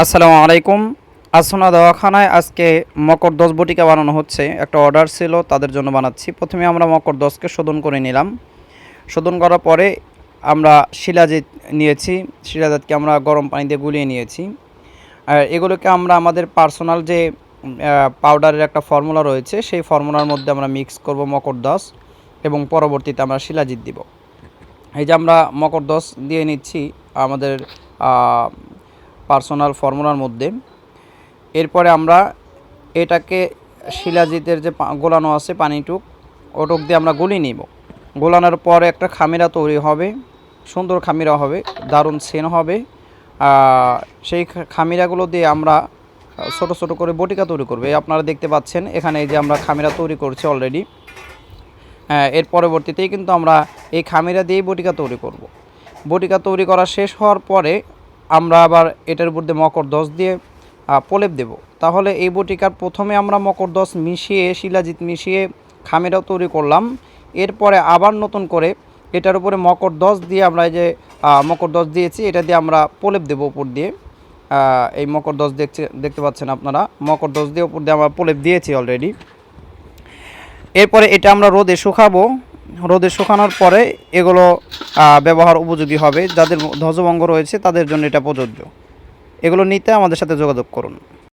আসসালামু আলাইকুম। আসনা দওয়াখানায় আজকে মকর দশ বটিকা বানানো হচ্ছে। একটা অর্ডার ছিল, তাদের জন্য বানাচ্ছি। প্রথমে আমরা মকর দশকে শোধন করে নিলাম। শোধন করার পরে আমরা শিলাজিৎ নিয়েছি। শিলাজিৎকে আমরা গরম পানি দিয়ে গুলিয়ে নিয়েছি। আর এগুলোকে আমরা আমাদের পার্সোনাল যে পাউডারের একটা ফর্মুলা রয়েছে, সেই ফর্মুলার মধ্যে আমরা মিক্স করব মকর দশ এবং পরবর্তীতে আমরা শিলাজিৎ দিব। এই যে আমরা মকর দশ দিয়ে নিচ্ছি আমাদের পার্সোনাল ফর্মুলার মধ্যে। এরপরে আমরা এটাকে শিলাজিতের যে গোলানো আছে পানিটুক, ওটুক দিয়ে আমরা গুলি নিব। গোলানোর পরে একটা খামিরা তৈরি হবে, সুন্দর খামিরা হবে, দারুণ সেন হবে। সেই খামিরাগুলো দিয়ে আমরা ছোট ছোট করে বটিকা তৈরি করবে। আপনারা দেখতে পাচ্ছেন, এখানে যে আমরা খামিরা তৈরি করছি অলরেডি এর পরবর্তীতেই কিন্তু আমরা এই খামিরা দিয়েই বটিকা তৈরি করব। বটিকা তৈরি করা শেষ হওয়ার পরে আমরা আবার এটার উপর দিয়ে মকর দশ দিয়ে প্রলেপ দেব। তাহলে এই বটিকার প্রথমে আমরা মকর দশ মিশিয়ে, শিলাজিৎ মিশিয়ে খামেরাও তৈরি করলাম। এরপরে আবার নতুন করে এটার উপরে মকর দশ দিয়ে আমরা এই যে মকর দশ দিয়েছি, এটা দিয়ে আমরা প্রলেপ দেবো উপর দিয়ে। এই মকর দশ দেখছে, দেখতে পাচ্ছেন আপনারা? মকর দশ দিয়ে উপর দিয়ে আমরা প্রলেপ দিয়েছি অলরেডি এরপরে এটা আমরা রোদে শুকাবো। রোদে শুকানোর পরে এগুলো ব্যবহার উপযোগী হবে। যাদের ধ্বজভঙ্গ রয়েছে তাদের জন্য এটা প্রযোজ্য। এগুলো নিতে আমাদের সাথে যোগাযোগ করুন।